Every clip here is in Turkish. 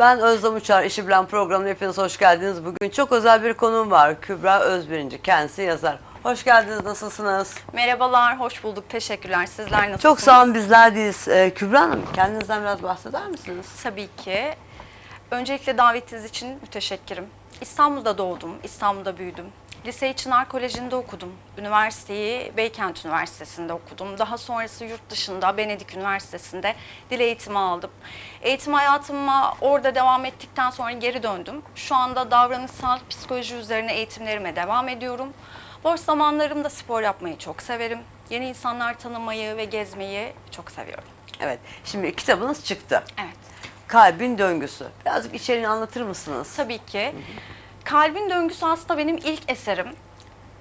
Ben Özlem Uçar, İşi Bilen programına hepiniz hoş geldiniz. Bugün çok özel bir konuğum var. Kübra Özbirinci, kendisi yazar. Hoş geldiniz, nasılsınız? Merhabalar, hoş bulduk. Teşekkürler. Sizler nasılsınız? Çok sağ olun, bizler deyiz. Ee, Kübra Hanım, kendinizden biraz bahseder misiniz? Tabii ki. Öncelikle davetiniz için müteşekkirim. İstanbul'da doğdum, İstanbul'da büyüdüm. Liseyi Çınar Koleji'nde okudum. Üniversiteyi Beykent Üniversitesi'nde okudum. Daha sonrası yurt dışında Venedik Üniversitesi'nde dil eğitimi aldım. Eğitim hayatıma orada devam ettikten sonra geri döndüm. Şu anda davranışsal psikoloji üzerine eğitimlerime devam ediyorum. Boş zamanlarımda spor yapmayı çok severim. Yeni insanlar tanımayı ve gezmeyi çok seviyorum. Evet, şimdi kitabınız çıktı. Evet. Kalbin Döngüsü. Birazcık içeriğini anlatır mısınız? Tabii ki. Kalbin Döngüsü aslında benim ilk eserim.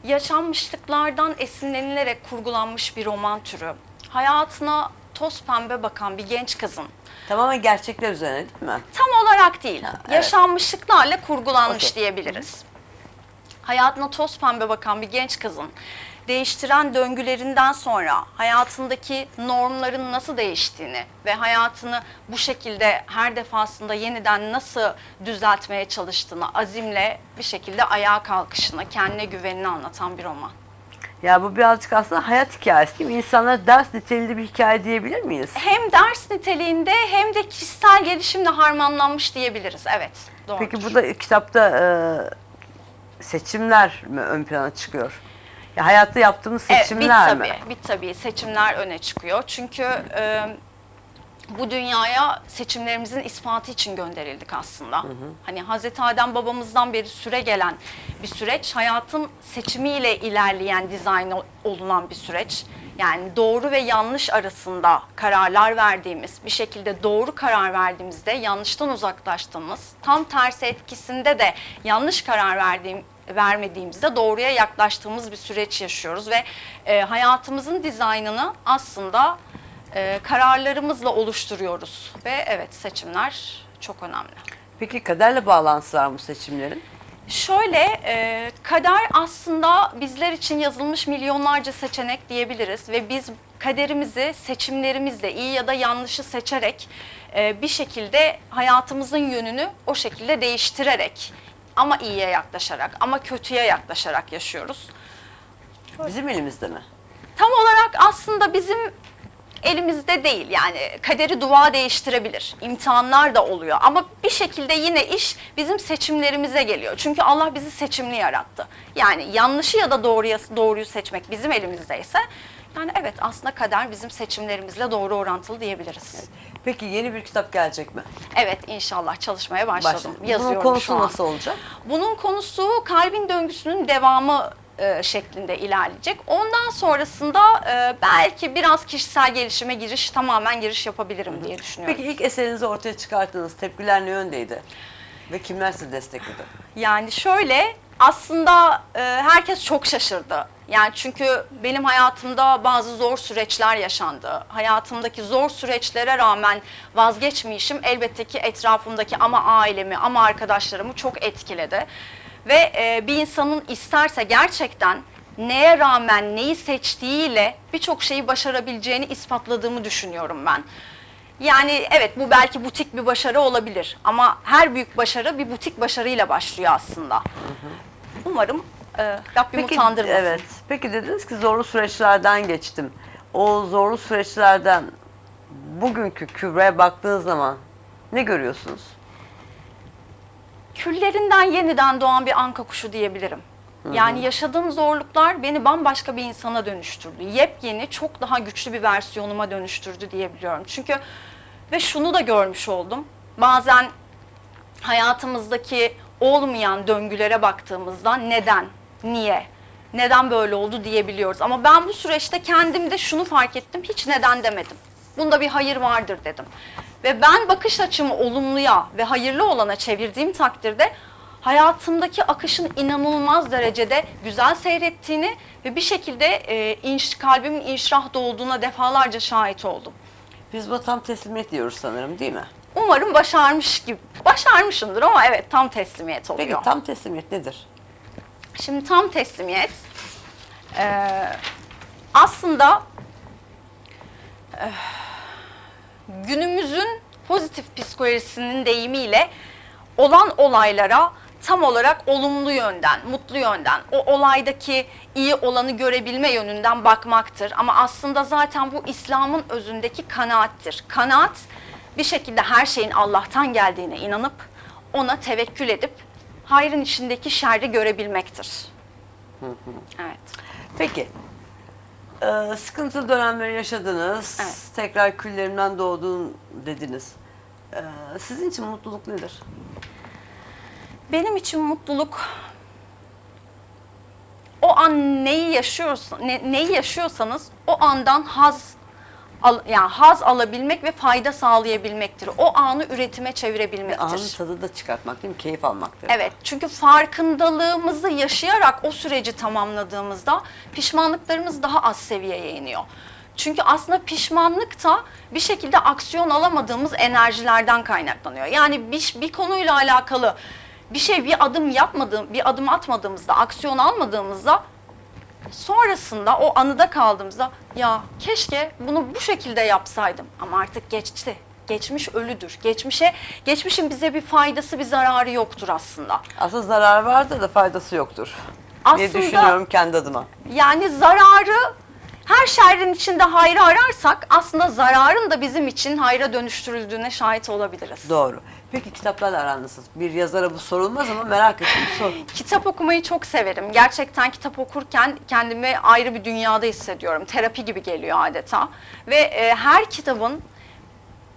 Yaşanmışlıklardan esinlenilerek kurgulanmış bir roman türü. Hayatına toz pembe bakan bir genç kızın. Tamamen gerçekler üzerine değil mi? Tam olarak değil, evet. yaşanmışlıklarla kurgulanmış Okey. diyebiliriz. Hayatına toz pembe bakan bir genç kızın değiştiren döngülerinden sonra hayatındaki normların nasıl değiştiğini ve hayatını bu şekilde her defasında yeniden nasıl düzeltmeye çalıştığını azimle bir şekilde ayağa kalkışını, kendine güvenini anlatan bir roman. Ya bu birazcık aslında hayat hikayesi değil mi? İnsanlara ders niteliğinde bir hikaye diyebilir miyiz? Hem ders niteliğinde hem de kişisel gelişimle harmanlanmış diyebiliriz. Evet, doğru. Peki burada kitapta e, seçimler mi ön plana çıkıyor? Ya hayatta yaptığımız seçimler evet, mi? bir tabii, bir tabii seçimler öne çıkıyor. Çünkü e, bu dünyaya seçimlerimizin ispatı için gönderildik aslında. Hani Hazreti Adem babamızdan beri süre gelen bir süreç, hayatın seçimiyle ilerleyen, dizayn ol- olunan bir süreç. Yani doğru ve yanlış arasında kararlar verdiğimiz, bir şekilde doğru karar verdiğimizde yanlıştan uzaklaştığımız, tam tersi etkisinde de yanlış karar verdiğim vermediğimizde doğruya yaklaştığımız bir süreç yaşıyoruz ve e, hayatımızın dizaynını aslında e, kararlarımızla oluşturuyoruz ve evet seçimler çok önemli. Peki kaderle bağlantısı var mı seçimlerin? Şöyle e, kader aslında bizler için yazılmış milyonlarca seçenek diyebiliriz ve biz kaderimizi seçimlerimizle iyi ya da yanlışı seçerek e, bir şekilde hayatımızın yönünü o şekilde değiştirerek ama iyiye yaklaşarak ama kötüye yaklaşarak yaşıyoruz. Bizim elimizde mi? Tam olarak aslında bizim elimizde değil. Yani kaderi dua değiştirebilir. İmtihanlar da oluyor. Ama bir şekilde yine iş bizim seçimlerimize geliyor. Çünkü Allah bizi seçimli yarattı. Yani yanlışı ya da doğruyu, doğruyu seçmek bizim elimizdeyse yani evet aslında kader bizim seçimlerimizle doğru orantılı diyebiliriz. Peki yeni bir kitap gelecek mi? Evet inşallah çalışmaya başladım. Başladı. Yazıyorum Bunun konusu şu an. nasıl olacak? Bunun konusu kalbin döngüsünün devamı e, şeklinde ilerleyecek. Ondan sonrasında e, belki biraz kişisel gelişime giriş, tamamen giriş yapabilirim diye düşünüyorum. Peki ilk eserinizi ortaya çıkarttığınız tepkiler ne yöndeydi? Ve kimler sizi destekledi? Yani şöyle aslında e, herkes çok şaşırdı. Yani çünkü benim hayatımda bazı zor süreçler yaşandı. Hayatımdaki zor süreçlere rağmen vazgeçmeyişim elbette ki etrafımdaki ama ailemi ama arkadaşlarımı çok etkiledi. Ve e, bir insanın isterse gerçekten neye rağmen neyi seçtiğiyle birçok şeyi başarabileceğini ispatladığımı düşünüyorum ben. Yani evet bu belki butik bir başarı olabilir ama her büyük başarı bir butik başarıyla başlıyor aslında. Umarım e, Rabbim utandırmasın. evet. Peki dediniz ki zorlu süreçlerden geçtim. O zorlu süreçlerden bugünkü Kübra'ya baktığınız zaman ne görüyorsunuz? Küllerinden yeniden doğan bir anka kuşu diyebilirim. Yani yaşadığım zorluklar beni bambaşka bir insana dönüştürdü. Yepyeni, çok daha güçlü bir versiyonuma dönüştürdü diyebiliyorum. Çünkü ve şunu da görmüş oldum. Bazen hayatımızdaki olmayan döngülere baktığımızda neden, niye, neden böyle oldu diyebiliyoruz. Ama ben bu süreçte kendimde şunu fark ettim, hiç neden demedim. Bunda bir hayır vardır dedim. Ve ben bakış açımı olumluya ve hayırlı olana çevirdiğim takdirde hayatımdaki akışın inanılmaz derecede güzel seyrettiğini ve bir şekilde e, inş, kalbimin inşrah olduğuna defalarca şahit oldum. Biz bu tam teslimiyet diyoruz sanırım değil mi? Umarım başarmış gibi, başarmışımdır ama evet tam teslimiyet oluyor. Peki tam teslimiyet nedir? Şimdi tam teslimiyet eee, aslında eh, günümüzün pozitif psikolojisinin deyimiyle olan olaylara tam olarak olumlu yönden, mutlu yönden, o olaydaki iyi olanı görebilme yönünden bakmaktır. Ama aslında zaten bu İslam'ın özündeki kanaattir. Kanaat bir şekilde her şeyin Allah'tan geldiğine inanıp ona tevekkül edip hayrın içindeki şerri görebilmektir. Evet. Peki. Ee, sıkıntılı dönemleri yaşadınız. Evet. Tekrar küllerimden doğdun dediniz. Ee, sizin için mutluluk nedir? Benim için mutluluk o an neyi yaşıyorsan, ne- neyi yaşıyorsanız o andan haz al, yani haz alabilmek ve fayda sağlayabilmektir. O anı üretime çevirebilmektir. Anın tadı da çıkartmak değil mi? Keyif almaktır. Evet çünkü farkındalığımızı yaşayarak o süreci tamamladığımızda pişmanlıklarımız daha az seviyeye iniyor. Çünkü aslında pişmanlık da bir şekilde aksiyon alamadığımız enerjilerden kaynaklanıyor. Yani bir, bir konuyla alakalı bir şey bir adım yapmadığım, bir adım atmadığımızda, aksiyon almadığımızda sonrasında o anıda kaldığımızda ya keşke bunu bu şekilde yapsaydım ama artık geçti. Geçmiş ölüdür. Geçmişe geçmişin bize bir faydası, bir zararı yoktur aslında. Aslında zarar vardır da faydası yoktur. diye Aslında- düşünüyorum kendi adıma. Yani zararı her şerrin içinde hayrı ararsak aslında zararın da bizim için hayra dönüştürüldüğüne şahit olabiliriz. Doğru. Peki kitaplarla aran nasıl? Bir yazara bu sorulmaz ama merak ettim. Sor. Kitap okumayı çok severim. Gerçekten kitap okurken kendimi ayrı bir dünyada hissediyorum. Terapi gibi geliyor adeta. Ve e, her kitabın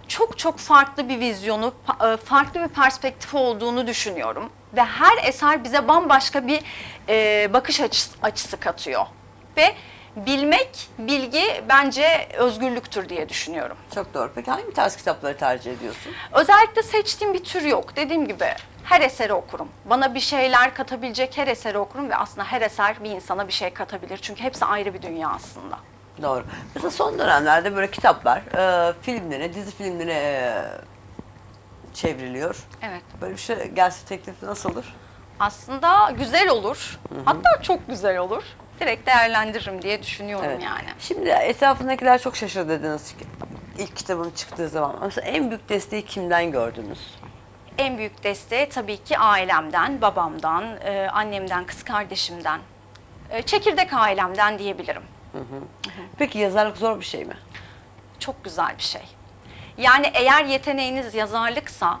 çok çok farklı bir vizyonu, e, farklı bir perspektifi olduğunu düşünüyorum. Ve her eser bize bambaşka bir e, bakış açısı, açısı katıyor. Ve bilmek, bilgi bence özgürlüktür diye düşünüyorum. Çok doğru. Peki hangi tarz kitapları tercih ediyorsun? Özellikle seçtiğim bir tür yok. Dediğim gibi her eseri okurum. Bana bir şeyler katabilecek her eseri okurum ve aslında her eser bir insana bir şey katabilir. Çünkü hepsi ayrı bir dünya aslında. Doğru. Mesela son dönemlerde böyle kitaplar e, filmlere, dizi filmlere e, çevriliyor. Evet. Böyle bir şey gelse teklifi nasıl olur? Aslında güzel olur. Hatta çok güzel olur. Direkt değerlendiririm diye düşünüyorum Evet. yani. Şimdi etrafındakiler çok şaşırdı dediniz ki ilk kitabım çıktığı zaman. Mesela en büyük desteği kimden gördünüz? En büyük desteği tabii ki ailemden, babamdan, e, annemden, kız kardeşimden, e, çekirdek ailemden diyebilirim. Peki yazarlık zor bir şey mi? çok güzel bir şey. Yani eğer yeteneğiniz yazarlıksa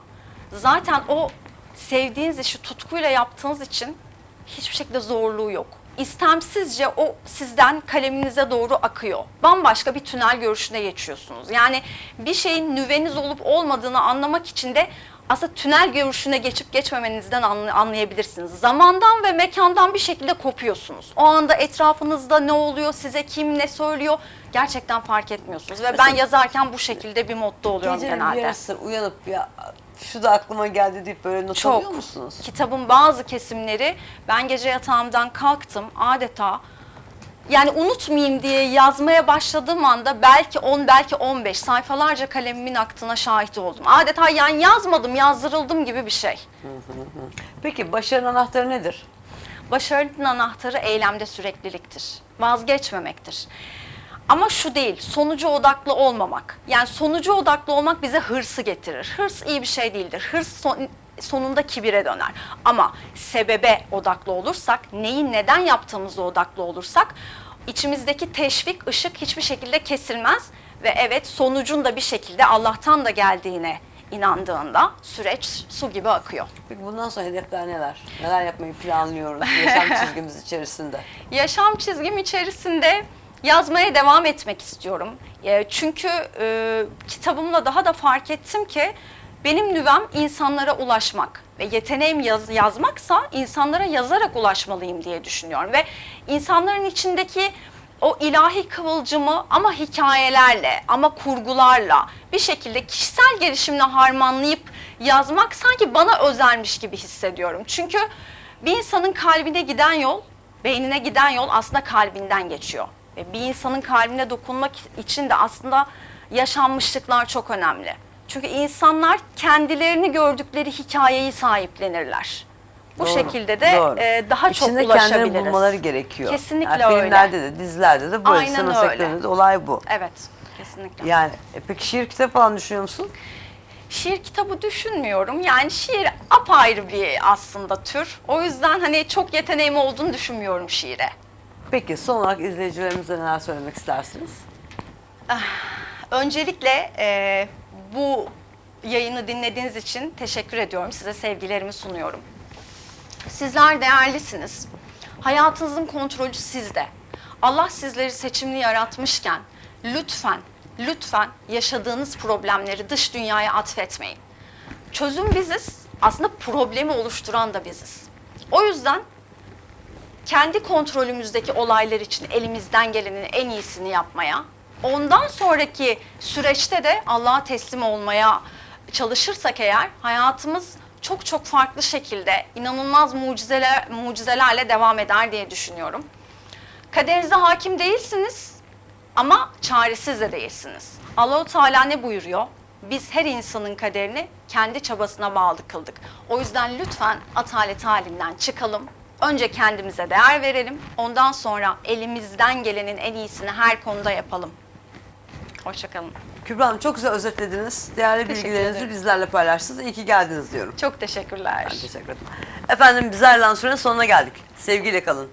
zaten o sevdiğiniz işi tutkuyla yaptığınız için hiçbir şekilde zorluğu yok. İstemsizce o sizden kaleminize doğru akıyor. Bambaşka bir tünel görüşüne geçiyorsunuz. Yani bir şeyin nüveniz olup olmadığını anlamak için de aslında tünel görüşüne geçip geçmemenizden anlay- anlayabilirsiniz. Zamandan ve mekandan bir şekilde kopuyorsunuz. O anda etrafınızda ne oluyor, size kim ne söylüyor gerçekten fark etmiyorsunuz. Ve ben Mesela- yazarken bu şekilde bir modda oluyorum Gecenin bir genelde. yarısı uyanıp ya şu da aklıma geldi deyip böyle not alıyor Çok. musunuz? Kitabın bazı kesimleri ben gece yatağımdan kalktım adeta yani unutmayayım diye yazmaya başladığım anda belki 10 belki 15 sayfalarca kalemimin aktığına şahit oldum. Adeta yani yazmadım yazdırıldım gibi bir şey. Peki başarının anahtarı nedir? Başarının anahtarı eylemde sürekliliktir. Vazgeçmemektir. Ama şu değil, sonucu odaklı olmamak. Yani sonucu odaklı olmak bize hırsı getirir. Hırs iyi bir şey değildir. Hırs son- sonunda kibire döner. Ama sebebe odaklı olursak, neyi neden yaptığımıza odaklı olursak, içimizdeki teşvik, ışık hiçbir şekilde kesilmez. Ve evet sonucun da bir şekilde Allah'tan da geldiğine inandığında süreç su gibi akıyor. Peki bundan sonra hedefler neler? Neler yapmayı planlıyoruz yaşam çizgimiz içerisinde? Yaşam çizgim içerisinde yazmaya devam etmek istiyorum. E, Çünkü e, kitabımla daha da fark ettim ki benim nüvem insanlara ulaşmak ve yeteneğim yaz, yazmaksa insanlara yazarak ulaşmalıyım diye düşünüyorum ve insanların içindeki o ilahi kıvılcımı ama hikayelerle ama kurgularla bir şekilde kişisel gelişimle harmanlayıp yazmak sanki bana özelmiş gibi hissediyorum. Çünkü bir insanın kalbine giden yol beynine giden yol aslında kalbinden geçiyor. Ve bir insanın kalbine dokunmak için de aslında yaşanmışlıklar çok önemli. Çünkü insanlar kendilerini gördükleri hikayeyi sahiplenirler. Bu Doğru, şekilde de doğru. e, daha İçinde çok kendilerini ulaşabiliriz. bulmaları gerekiyor. Kesinlikle yani öyle. Filmlerde de, dizilerde de, böyle Aynen sinema öyle. sektöründe de olay bu. Evet, kesinlikle. Yani e, peki şiir kitap falan düşünüyor musun? Şiir kitabı düşünmüyorum. Yani şiir apayrı bir aslında tür. O yüzden hani çok yeteneğim olduğunu düşünmüyorum şiire. Peki son olarak izleyicilerimize neler söylemek istersiniz? Öncelikle e, bu yayını dinlediğiniz için teşekkür ediyorum. Size sevgilerimi sunuyorum. Sizler değerlisiniz. Hayatınızın kontrolü sizde. Allah sizleri seçimli yaratmışken lütfen, lütfen yaşadığınız problemleri dış dünyaya atfetmeyin. Çözüm biziz, aslında problemi oluşturan da biziz. O yüzden kendi kontrolümüzdeki olaylar için elimizden gelenin en iyisini yapmaya, ondan sonraki süreçte de Allah'a teslim olmaya çalışırsak eğer hayatımız çok çok farklı şekilde inanılmaz mucizeler mucizelerle devam eder diye düşünüyorum. Kaderinize hakim değilsiniz ama çaresiz de değilsiniz. Allahu Teala ne buyuruyor? Biz her insanın kaderini kendi çabasına bağlı kıldık. O yüzden lütfen atalet halinden çıkalım. Önce kendimize değer verelim. Ondan sonra elimizden gelenin en iyisini her konuda yapalım. Hoşçakalın. Kübra Hanım çok güzel özetlediniz. Değerli Teşekkür bilgilerinizi ederim. bizlerle paylaştınız. İyi ki geldiniz diyorum. Çok teşekkürler. Ben teşekkür ederim. Efendim biz ayrılan sürenin sonuna geldik. Sevgiyle kalın.